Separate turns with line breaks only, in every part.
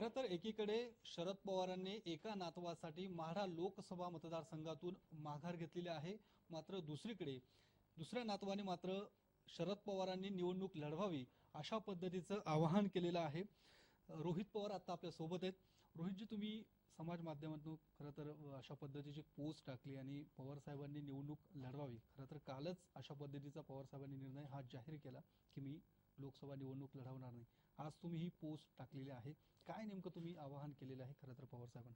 खरं तर एकीकडे शरद पवारांनी एका नातवासाठी माढा लोकसभा मतदारसंघातून माघार घेतलेली आहे मात्र दुसरीकडे दुसऱ्या नातवाने मात्र शरद पवारांनी निवडणूक लढवावी अशा पद्धतीचं आवाहन केलेलं आहे. रोहित पवार आता आपल्यासोबत आहेत. रोहितजी तुम्ही समाज माध्यमातून खरं तर अशा पद्धतीची पोस्ट टाकली आणि पवार साहेबांनी निवडणूक लढवावी. खरं तर कालच अशा पद्धतीचा पवार साहेबांनी निर्णय हा जाहीर केला की मी लोकसभा निवडणूक लढवणार नाही. आज तुम्ही ही पोस्ट टाकलेली आहे. काय नेमकं तुम्ही आवाहन केलेलं आहे खरं तर पवार साहेबांना?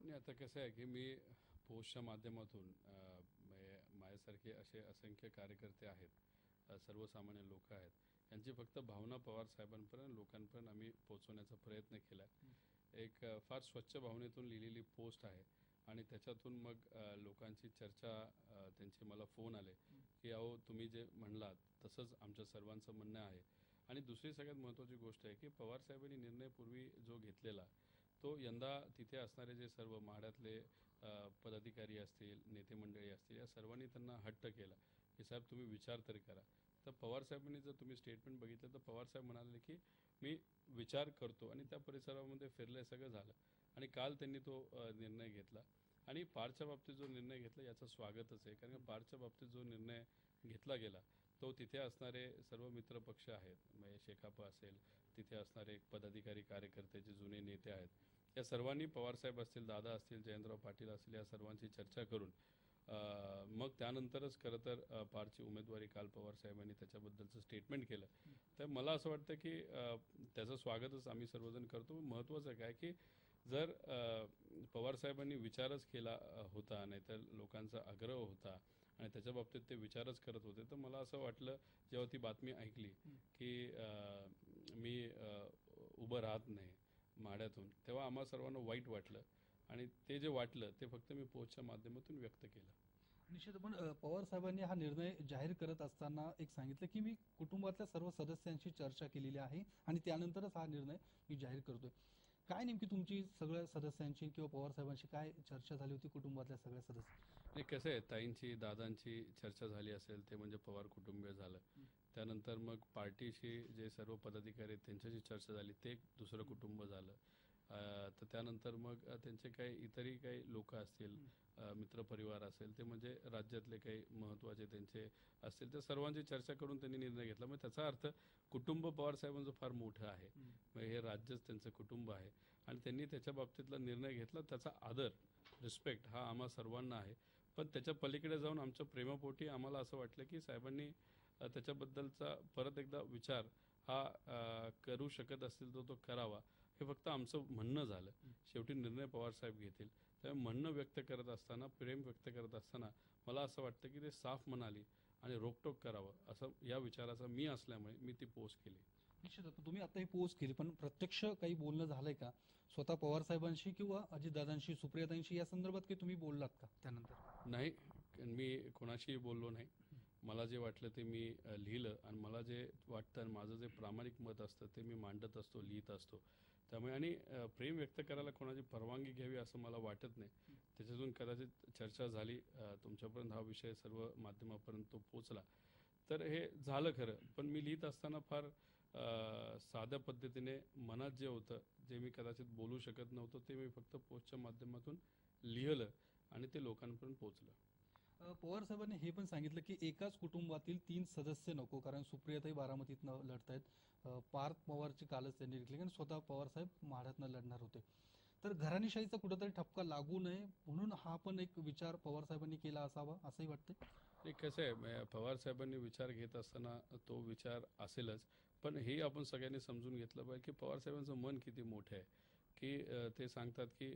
नाही आता कसं आहे की मी पोस्टच्या माध्यमातून माझ्यासारखे असे असंख्य कार्यकर्ते आहेत सर्वसामान्य लोक आहेत. यांची फक्त भावना पवार साहेबांपर्यंत लोकांपर्यंत आम्ही पोहोचवण्याचा प्रयत्न केला एक फार स्वच्छ भावनेतून लिहिलेली पोस्ट आहे आणि त्याच्यातून मग लोकांची चर्चा त्यांचे मला फोन आले. की अहो तुम्ही जे म्हणलात तसंच आमच्या सर्वांचं म्हणणं आहे. आणि दुसरी सगळ्यात महत्त्वाची गोष्ट आहे की पवार साहेबांनी निर्णय पूर्वी जो घेतलेला तो यंदा तिथे असणारे जे सर्व माढ्यातले पदाधिकारी असतील नेते मंडळी असतील या सर्वांनी त्यांना हट्ट केला. की साहेब तुम्ही विचार तरी करा. तर पवार साहेबांनी जर तुम्ही स्टेटमेंट बघितलं तर पवार साहेब म्हणाले की मी विचार करतो. आणि त्या परिसरामध्ये फिरलं सगळं झालं. आणि काल त्यांनी तो निर्णय घेतला. आणि पारच्या बाबतीत जो निर्णय घेतला याचं स्वागतच आहे. कारण का पारच्या बाबतीत जो निर्णय घेतला गेला तो तिथे असणारे सर्व मित्र पक्ष आहेत. म्हणजे शेकाप असेल तिथे असणारे पदाधिकारी कार्यकर्ते जे जुने नेते आहेत. या सर्वांनी पवारसाहेब असतील दादा असतील जयंतराव पाटील असतील या सर्वांची चर्चा करून मग त्यानंतरच खरं तर पारची उमेदवारी काल पवार साहेबांनी त्याच्याबद्दलचं स्टेटमेंट केलं. तर मला असं वाटतं की त्याचं स्वागतच आम्ही सर्वजण करतो. महत्त्वाचं काय की जर अ, पवार साहेबांनी विचारच केला होता नाहीतर लोकांचा आग्रह होता आणि त्याच्या बाबतीत ते विचारच करत होते तर मला असं वाटलं जेव्हा ती बातमी ऐकली की मी उभं राहत नाही माड्यातून तेव्हा आम्हा सर्वांना वाईट वाटलं आणि ते जे वाटलं ते फक्त मी पोस्टच्या माध्यमातून व्यक्त केलं.
निश्चित पण पवार साहेबांनी हा निर्णय जाहीर करत असताना एक सांगितलं की मी कुटुंबातल्या सर्व सदस्यांशी चर्चा केलेली आहे आणि त्यानंतरच हा निर्णय मी जाहीर करतोय. काय नेमकी तुमची सगळ्या सदस्यांची किंवा पवार साहेबांशी काय चर्चा झाली होती कुटुंबातल्या सगळ्या सदस्य?
नाही कसं आहे ताईंची दादांची चर्चा झाली असेल ते म्हणजे पवार कुटुंबीय झालं. त्यानंतर मग पार्टीशी जे सर्व पदाधिकारी आहेत त्यांच्याशी चर्चा झाली ते एक दुसरं कुटुंब झालं. तर त्यानंतर मग त्यांचे काही इतरही काही लोक असतील मित्रपरिवार असेल ते म्हणजे राज्यातले काही महत्त्वाचे त्यांचे असतील त्या सर्वांची चर्चा करून त्यांनी निर्णय घेतला. मग त्याचा अर्थ कुटुंब पवार साहेबांचं फार मोठं आहे. मग हे राज्यच त्यांचं कुटुंब आहे. आणि त्यांनी त्याच्या बाबतीतला निर्णय घेतला. त्याचा आदर रिस्पेक्ट हा आम्हा सर्वांना आहे. पण त्याच्या पलीकडे जाऊन आमच्या प्रेमापोटी आम्हाला असं वाटलं की साहेबांनी त्याच्याबद्दलचा परत एकदा विचार हा करू शकत असतील तर तो करावा. हे फक्त आमचं म्हणणं झालं. शेवटी निर्णय पवार साहेब घेतील. त्यामुळे म्हणणं व्यक्त करत असताना प्रेम व्यक्त करत असताना मला असं वाटतं की ते साफ म्हणाली आणि रोकटोक करावं असं या विचाराचा मी असल्यामुळे मी ती पोस्ट केली.
निश्चितच तुम्ही आता ही पोस्ट केली पण प्रत्यक्ष काही बोलणं झालंय का? स्वतः पवार साहेबांशी किंवा अजितदादांशी सुप्रियातांशी या संदर्भात काही तुम्ही बोललात का त्यानंतर?
नाही. मी कोणाशीही बोललो नाही. मला जे वाटलं ते मी लिहिलं आणि मला जे वाटतं आणि माझं जे प्रामाणिक मत असतं ते मी मांडत असतो लिहित असतो. त्यामुळे आणि प्रेम व्यक्त करायला कोणाची परवानगी घ्यावी असं मला वाटत नाही. त्याच्यातून कदाचित चर्चा झाली तुमच्यापर्यंत हा विषय सर्व माध्यमापर्यंत तो पोचला. तर हे झालं खरं पण मी लिहित असताना फार साध्या पद्धतीने मनात जे होतं जे मी कदाचित बोलू शकत नव्हतो ते मी फक्त पोस्टच्या माध्यमातून लिहिलं आणि ते लोकांपर्यंत पोचलं.
पवार साहेबांनी हे पण सांगितलं की एकाच कुटुंबातील तीन सदस्य नको कारण सुप्रियाताई बारामतीतनं लढत आहेत पार्थ पवारची कालच त्यांनी घेतली कारण स्वतः पवार साहेब माढ्यातनं लढणार होते. तर घराणीशाहीचा कुठेतरी ठपका लागू नये म्हणून हा पण एक विचार पवार साहेबांनी केला असावा असंही वाटतंय?
नाही कसं आहे पवार साहेबांनी विचार घेत असताना तो विचार असेलच. पण हे आपण सगळ्यांनी समजून घेतलं पाहिजे की पवार साहेबांचं मन किती मोठं आहे. की ते सांगतात की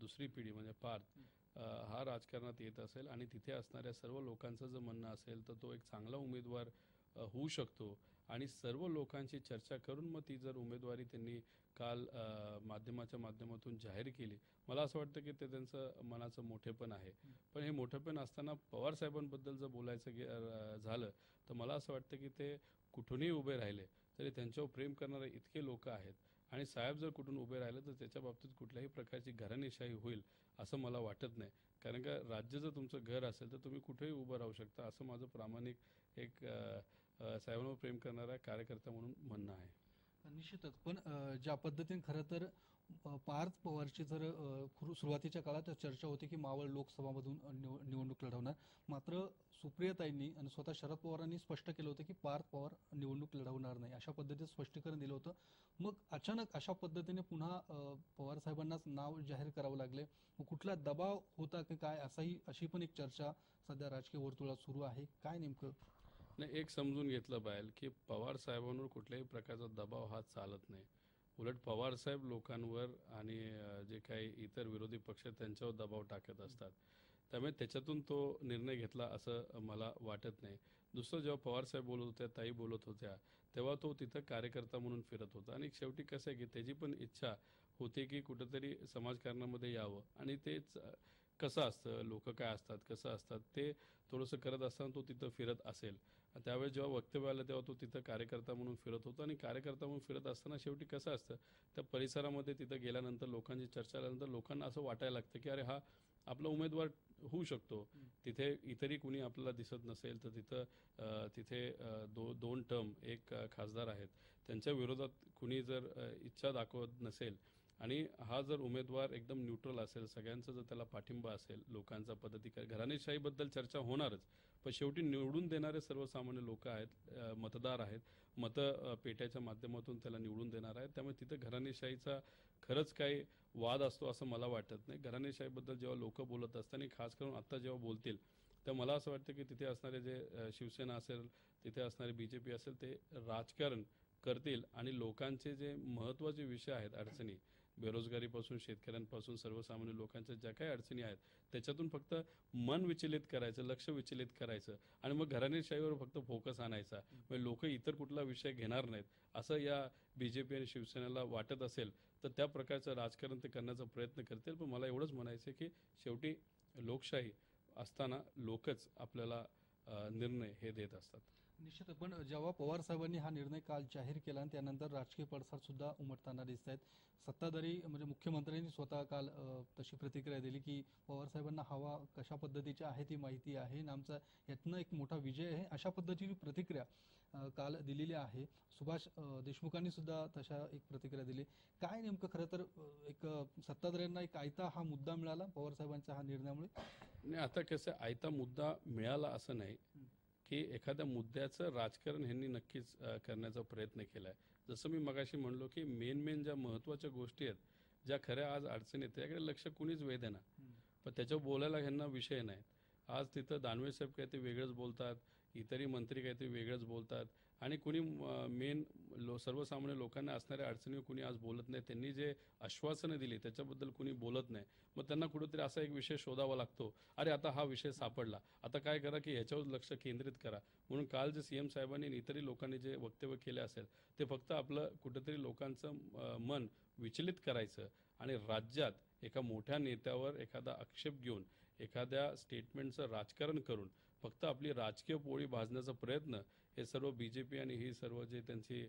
दुसरी पिढी म्हणजे पार्थ हा राजकारणात येत असेल आणि तिथे असणाऱ्या सर्व लोकांचं जर म्हणणं असेल तर तो एक चांगला उमेदवार होऊ शकतो. आणि सर्व लोकांची चर्चा करून मग ती जर उमेदवारी त्यांनी काल माध्यमाच्या माध्यमातून जाहीर केली. मला असं वाटतं की ते त्यांचं मनाचं मोठेपण आहे. पण हे मोठेपण असताना पवार साहेबांबद्दल जर बोलायचं गे- झालं तर मला असं वाटतं की ते कुठूनही उभे राहिले तरी त्यांच्यावर प्रेम करणारे इतके लोक आहेत. आणि साहेब जर कुठून उभे राहिले तर त्याच्या बाबतीत कुठल्याही प्रकारची घराणेशाही होईल. असं मला वाटत नाही. कारण का राज्य जर तुमचं घर असेल तर तुम्ही कुठेही उभं राहू शकता असं माझं प्रामाणिक एक साहेबांवर प्रेम करणारा कार्यकर्ता म्हणून म्हणणं आहे.
निश्चितच. पण ज्या पद्धतीने खरं तर पार्थ पवारची जर खुर- सुरुवातीच्या काळात चर्चा होती की मावळ लोकसभामधून निव- निवडणूक लढवणार. मात्र सुप्रियाताईंनी आणि स्वतः शरद पवारांनी स्पष्ट केलं होतं की पार्थ पवार निवडणूक लढवणार नाही. अशा पद्धतीचं स्पष्टीकरण दिलं होतं. मग अचानक अशा पद्धतीने पुन्हा पवार साहेबांनाच नाव जाहीर करावं लागले. मग कुठला दबाव होता की काय? असाही अशी पण एक चर्चा सध्या राजकीय वर्तुळात सुरू आहे. काय नेमकं
नाही एक समजून घेतलं पाहिजे की पवार साहेबांवर कुठल्याही प्रकारचा दबाव हा चालत नाही. उलट पवार साहेब लोकांवर आणि जे काही इतर विरोधी पक्ष त्यांच्यावर दबाव टाकत असतात. त्यामुळे त्याच्यातून तो निर्णय घेतला असं मला वाटत नाही. दुसरं जेव्हा पवारसाहेब बोलत होत्या ताई बोलत होत्या तेव्हा तो तिथं कार्यकर्ता म्हणून फिरत होता. आणि शेवटी कसं आहे की त्याची पण इच्छा होती की कुठंतरी समाजकारणामध्ये यावं. आणि तेच कसं असतं लोक काय असतात कसं असतात ते थोडंसं करत असताना तो तिथं फिरत असेल. त्यावेळेस जेव्हा वक्तव्य आलं तेव्हा तो तिथं कार्यकर्ता म्हणून फिरत होता. आणि कार्यकर्ता म्हणून फिरत असताना शेवटी कसं असतं त्या परिसरामध्ये तिथं गेल्यानंतर लोकांची चर्चा आल्यानंतर लोकांना असं वाटायला लागतं की अरे हा आपला उमेदवार होऊ शकतो. तिथे इतरही कुणी आपल्याला दिसत नसेल तर तिथं तिथे दो दोन टर्म एक खासदार आहेत. त्यांच्या विरोधात कुणी जर इच्छा दाखवत नसेल आणि हा जर उमेदवार एकदम न्यूट्रल असेल सगळ्यांचा जर त्याला पाठिंबा असेल लोकांचा पद्धती घराणेशाहीबद्दल चर्चा होणारच पण शेवटी निवडून देणारे सर्वसामान्य लोक आहेत मतदार आहेत मत पेट्याच्या माध्यमातून त्याला निवडून देणार आहेत त्यामुळे तिथं घराणेशाहीचा खरंच काही वाद असतो असं मला वाटत नाही. घराणेशाहीबद्दल जेव्हा लोक बोलत असतात आणि खास करून आत्ता जेव्हा बोलतील तर मला असं वाटतं की तिथे असणारे जे शिवसेना असेल तिथे असणारे बी जे पी असेल ते राजकारण करतील आणि लोकांचे जे महत्त्वाचे विषय आहेत अडचणी बेरोजगारीपासून शेतकऱ्यांपासून सर्वसामान्य लोकांच्या ज्या काही अडचणी आहेत त्याच्यातून फक्त मन विचलित करायचं लक्ष विचलित करायचं आणि मग घराणेशाहीवर फक्त फोकस आणायचा. म्हणजे लोक इतर कुठला विषय घेणार नाहीत. असं या बी जे पी आणि शिवसेनेला वाटत असेल तर त्या प्रकारचं राजकारण ते करण्याचा प्रयत्न करतील. पण मला एवढंच म्हणायचं की शेवटी लोकशाही असताना लोकच आपल्याला निर्णय हे देत असतात.
निश्चित पण जेव्हा पवार साहेबांनी हा निर्णय काल जाहीर केला आणि त्यानंतर राजकीय पडसाद सुद्धा उमटताना दिसत आहेत सत्ताधारी म्हणजे मुख्यमंत्र्यांनी स्वतः काल तशी प्रतिक्रिया दिली की पवार साहेबांना हवा कशा पद्धतीची आहे ती माहिती आहे आणि आमचा यातनं एक मोठा विजय आहे अशा पद्धतीची प्रतिक्रिया काल दिलेली आहे. सुभाष देशमुखांनी सुद्धा तशा एक प्रतिक्रिया दिली. काय नेमकं खरं तर एक सत्ताधाऱ्यांना एक आयता हा मुद्दा मिळाला पवार साहेबांच्या हा निर्णयामुळे?
आता कसं आयता मुद्दा मिळाला असं नाही. की एखाद्या मुद्द्याचं राजकारण ह्यांनी नक्कीच करण्याचा प्रयत्न केला आहे जसं मी मगाशी म्हणलो की मेन मेन ज्या महत्त्वाच्या गोष्टी आहेत ज्या खऱ्या आज अडचणी आहेत त्याकडे लक्ष कुणीच वेधेना पण त्याच्यावर बोलायला ह्यांना विषय नाही आज तिथं दानवे साहेब काय ते वेगळंच बोलतात इतरही मंत्री काय ते वेगळंच बोलतात. आणि कुणी मेन लो सर्वसामान्य लोकांना असणाऱ्या अडचणीवर कुणी आज बोलत नाही त्यांनी जे आश्वासनं दिली त्याच्याबद्दल कुणी बोलत नाही. मग त्यांना कुठेतरी असा एक विषय शोधावा लागतो अरे आता हा विषय सापडला आता काय करा की ह्याच्यावर लक्ष केंद्रित करा. म्हणून काल जे सी एम साहेबांनी इतरही लोकांनी जे वक्तव्य केले असेल ते फक्त आपलं कुठेतरी लोकांचं मन विचलित करायचं आणि राज्यात एका मोठ्या नेत्यावर एखादा आक्षेप घेऊन एखाद्या स्टेटमेंटचं राजकारण करून फक्त आपली राजकीय पोळी भाजण्याचा प्रयत्न हे सर्व बी जे पी आणि ही सर्व जे त्यांची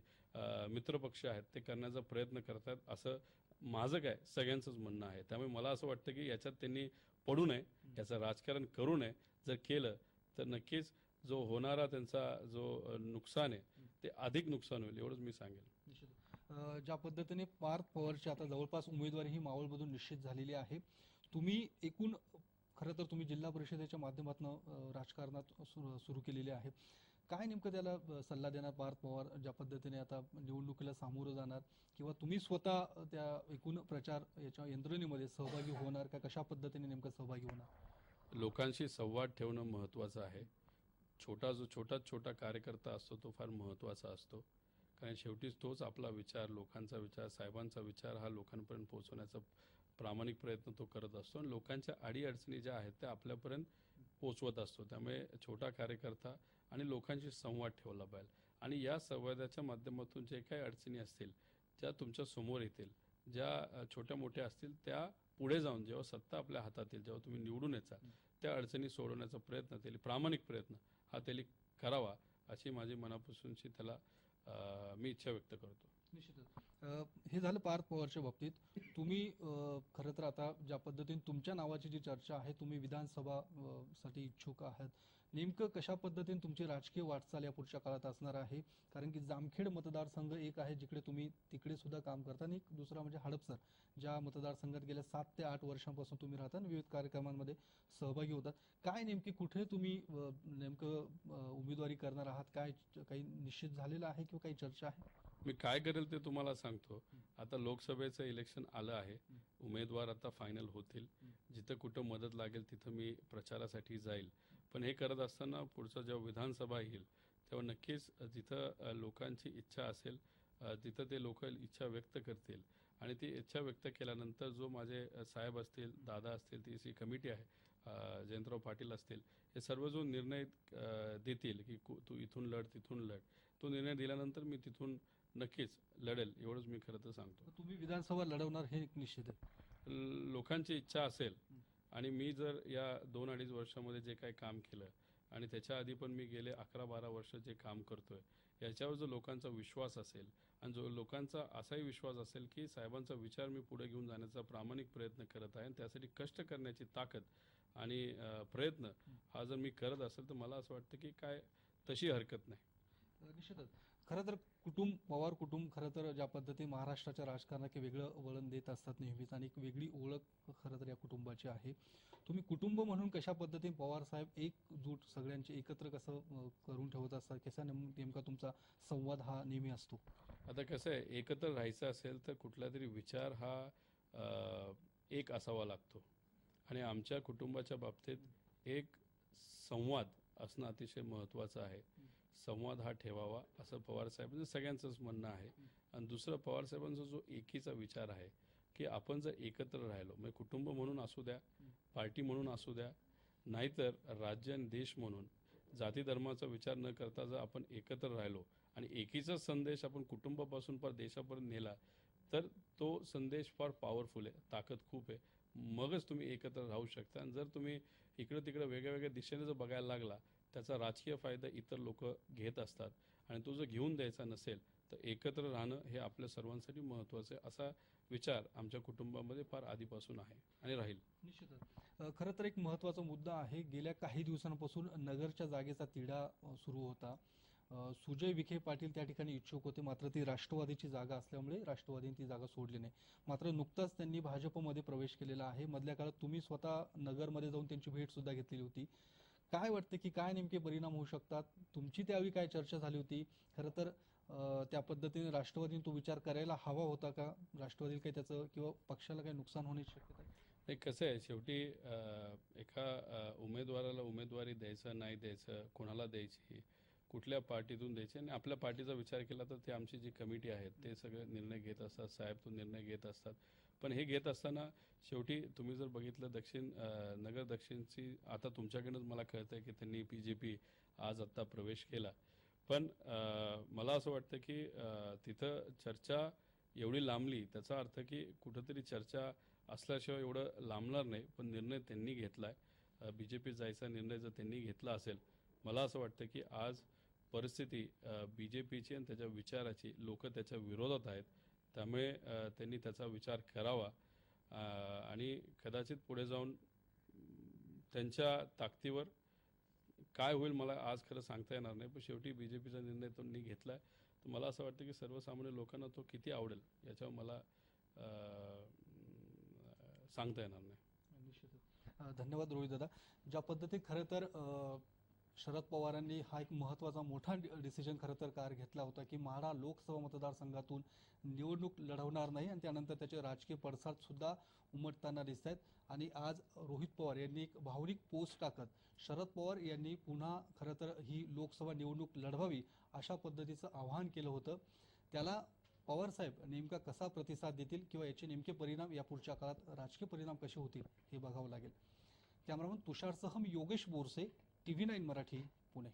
मित्रपक्ष आहेत ते करण्याचा प्रयत्न करतात असं माझं काय सगळ्यांचंच म्हणणं आहे. त्यामुळे मला असं वाटतं की याच्यात त्यांनी पडू नये याचं राजकारण करू नये. जर केलं तर नक्कीच जो होणारा त्यांचा जो नुकसान आहे ते अधिक नुकसान होईल एवढंच मी सांगेल.
ज्या पद्धतीने पार्थ पवारची आता जवळपास उमेदवारी ही मावळमधून निश्चित झालेली आहे तुम्ही एकूण खरं तर तुम्ही जिल्हा परिषदेच्या माध्यमातून राजकारणात सुरू सुरू केलेले आहे. काय नेमकं त्याला सल्ला देणार पार्थ पवार? ज्या पद्धतीने आता निवडणुकीला सामोरं जाणार किंवा तुम्ही स्वतः त्या एकूण प्रचार याच्या यंत्रणेमध्ये सहभागी होणार का? कशा पद्धतीने नेमकं सहभागी होणार?
लोकांशी संवाद ठेवणं महत्त्वाचं आहे. छोटा जो छोटा छोटा कार्यकर्ता असतो तो फार महत्त्वाचा असतो. कारण शेवटीच तोच आपला विचार लोकांचा विचार साहेबांचा विचार हा लोकांपर्यंत पोहोचवण्याचा प्रामाणिक प्रयत्न तो करत असतो. आणि लोकांच्या अडीअडचणी ज्या आहेत त्या आपल्यापर्यंत पोचवत असतो. त्यामुळे छोटा कार्यकर्ता आणि लोकांशी संवाद ठेवला पाहिजे. आणि या संवादाच्या माध्यमातून जे काही अडचणी असतील ज्या तुमच्यासमोर येतील ज्या छोट्या मोठ्या असतील त्या पुढे जाऊन जेव्हा सत्ता आपल्या हातात येईल जेव्हा तुम्ही निवडून येचाल त्या अडचणी सोडवण्याचा प्रयत्न त्याला प्रामाणिक प्रयत्न हा त्याला करावा अशी माझी मनापासूनची त्याला मी इच्छा व्यक्त करतो.
निश्चितच. हे झालं पार्थ पवारच्या बाबतीत. तुम्ही खरं तर आता ज्या पद्धतीने तुमच्या नावाची जी चर्चा आहे तुम्ही विधानसभा साठी इच्छुक आहात. नेमकं कशा पद्धतीने तुमची राजकीय वाटचाल या पुढच्या काळात असणार आहे? कारण की जामखेड मतदारसंघ एक आहे जिकडे तुम्ही तिकडे सुद्धा काम करता आणि एक दुसरा म्हणजे हडपसर ज्या मतदारसंघात गेल्या सात ते आठ वर्षांपासून तुम्ही राहता आणि विविध कार्यक्रमांमध्ये सहभागी होतात. काय नेमकी कुठे तुम्ही नेमकं उमेदवारी करणार आहात? काय काही निश्चित झालेलं आहे किंवा काही चर्चा आहे?
मी काय करेल ते तुम्हाला सांगतो. आता लोकसभेचं इलेक्शन आलं आहे. उमेदवार आता फायनल होतील. जिथं कुठं मदत लागेल तिथं मी प्रचारासाठी जाईल. पण हे करत असताना पुढचं जेव्हा विधानसभा येईल तेव्हा नक्कीच जिथं लोकांची इच्छा असेल तिथं ते लोक इच्छा व्यक्त करतील. आणि ती इच्छा व्यक्त केल्यानंतर जो माझे साहेब असतील दादा असतील ती जी कमिटी आहे जयंतराव पाटील असतील हे सर्व जो निर्णय देतील की कु- तू इथून लढ तिथून लढ तो निर्णय दिल्यानंतर मी तिथून नक्कीच लढेल एवढंच मी खरं तर सांगतो.
तुम्ही विधानसभा लढवणार हे एक निश्चित आहे.
लोकांची इच्छा असेल आणि मी जर या दोन अडीच वर्षामध्ये जे काही काम केलं आणि त्याच्या आधी पण मी गेले अकरा बारा वर्ष जे काम करतोय याच्यावर जो लोकांचा विश्वास असेल आणि जो लोकांचा असाही विश्वास असेल की साहेबांचा विचार मी पुढे घेऊन जाण्याचा प्रामाणिक प्रयत्न करत आहे आणि त्यासाठी कष्ट करण्याची ताकद आणि प्रयत्न हा जर मी करत असेल तर मला असं वाटतं की काय तशी हरकत नाही.
निश्चितच. खरं तर कुटुंब पवार कुटुंब खरं तर ज्या पद्धतीने महाराष्ट्राच्या राजकारणात वेगळं वळण देत असतात नेहमीच आणि एक वेगळी ओळख खरं तर या कुटुंबाची आहे. तुम्ही कुटुंब म्हणून कशा पद्धतीने पवार साहेब एकजूट सगळ्यांचे एकत्र कसं करून ठेवत असतात? कसा नेम- नेमका तुमचा संवाद हा नेहमी असतो?
आता कसं आहे एकत्र राहायचं असेल तर कुठला तरी विचार हा एक असावा लागतो. आणि आमच्या कुटुंबाच्या बाबतीत एक संवाद असणं अतिशय महत्त्वाचं आहे. संवाद हा ठेवावा असं पवारसाहेबांचं सगळ्यांचंच म्हणणं आहे. आणि दुसरं पवारसाहेबांचा जो एकीचा विचार आहे की आपण जर एकत्र राहिलो म्हणजे कुटुंब म्हणून असू द्या पार्टी म्हणून असू द्या नाहीतर राज्य आणि देश म्हणून जाती धर्माचा विचार न करता जर आपण एकत्र राहिलो आणि एकीचा संदेश आपण कुटुंबापासून पर देशापर्यंत नेला तर तो संदेश फार पॉवरफुल आहे ताकद खूप आहे. मगच तुम्ही एकत्र राहू शकता. आणि जर तुम्ही इकडं तिकडं वेगळ्या वेगळ्या दिशेने जर बघायला लागला त्याचा राजकीय फायदा इतर लोक घेत असतात. आणि तो जर घेऊन द्यायचा नसेल तर एकत्र राहणं हे आपल्या सर्वांसाठी महत्त्वाचं आहे असा विचार आमच्या कुटुंबामध्ये फार आधीपासून आहे आणि राहील.
निश्चितच. खरं तर एक महत्त्वाचा मुद्दा आहे गेल्या काही दिवसांपासून नगरच्या जागेचा तिढा सुरू होता. सुजय विखे पाटील त्या ठिकाणी इच्छुक होते मात्र ती राष्ट्रवादीची जागा असल्यामुळे राष्ट्रवादीने ती जागा सोडली नाही. मात्र नुकताच त्यांनी भाजपमध्ये प्रवेश केलेला आहे. मधल्या काळात तुम्ही स्वतः नगरमध्ये जाऊन त्यांची भेट सुद्धा घेतलेली होती. काय वाटतं की काय नेमके परिणाम होऊ शकतात? तुमची त्यावेळी काय चर्चा झाली होती? खरं तर त्या पद्धतीने राष्ट्रवादीने तो विचार करायला हवा होता का? राष्ट्रवादी काही त्याचं किंवा पक्षाला काही नुकसान होण्याची शक्यता
नाही कसं आहे शेवटी एका उमेदवाराला उमेदवारी द्यायचं नाही द्यायचं कोणाला द्यायची कुठल्या पार्टीतून द्यायचे? आणि आपल्या पार्टीचा विचार केला तर ते आमची जी कमिटी आहेत ते सगळे निर्णय घेत असतात. साहेब तो निर्णय घेत असतात. पण हे घेत असताना शेवटी तुम्ही जर बघितलं दक्षिण नगर दक्षिणची आता तुमच्याकडनंच मला कळतं आहे की त्यांनी बी जे पी आज आत्ता प्रवेश केला. पण मला असं वाटतं की तिथं चर्चा एवढी लांबली त्याचा अर्थ की कुठंतरी चर्चा असल्याशिवाय एवढं लांबणार नाही पण निर्णय त्यांनी घेतला आहे बी जे पी जायचा निर्णय जर त्यांनी घेतला असेल मला असं वाटतं की आज परिस्थिती बी जे पीची आणि त्याच्या विचाराची लोक त्याच्या विरोधात आहेत. त्यामुळे त्यांनी त्याचा विचार करावा. आणि कदाचित पुढे जाऊन त्यांच्या ताकदीवर काय होईल मला आज खरं सांगता येणार नाही पण शेवटी बी जे पीचा निर्णय त्यांनी घेतला आहे तर मला असं वाटतं की सर्वसामान्य लोकांना तो किती आवडेल याच्यावर मला सांगता येणार नाही.
निश्चितच. धन्यवाद रोहित दादा. ज्या पद्धतीत खरं तर शरद पवारांनी हा एक महत्त्वाचा मोठा डिसिजन खरं तर कार घेतला होता की म्हाडा लोकसभा मतदारसंघातून निवडणूक लढवणार नाही आणि त्यानंतर त्याचे राजकीय पडसाद सुद्धा उमटताना दिसत आहेत आणि आज रोहित पवार यांनी एक भावनिक पोस्ट टाकत शरद पवार यांनी पुन्हा खरं तर ही लोकसभा निवडणूक लढवावी अशा पद्धतीचं आवाहन केलं होतं. त्याला पवार साहेब नेमका कसा प्रतिसाद देतील किंवा याचे नेमके परिणाम या पुढच्या काळात राजकीय परिणाम कसे होतील हे बघावं लागेल. कॅमेरामन तुषारसह मी Yogesh Borse. TV nine Marathi Pune.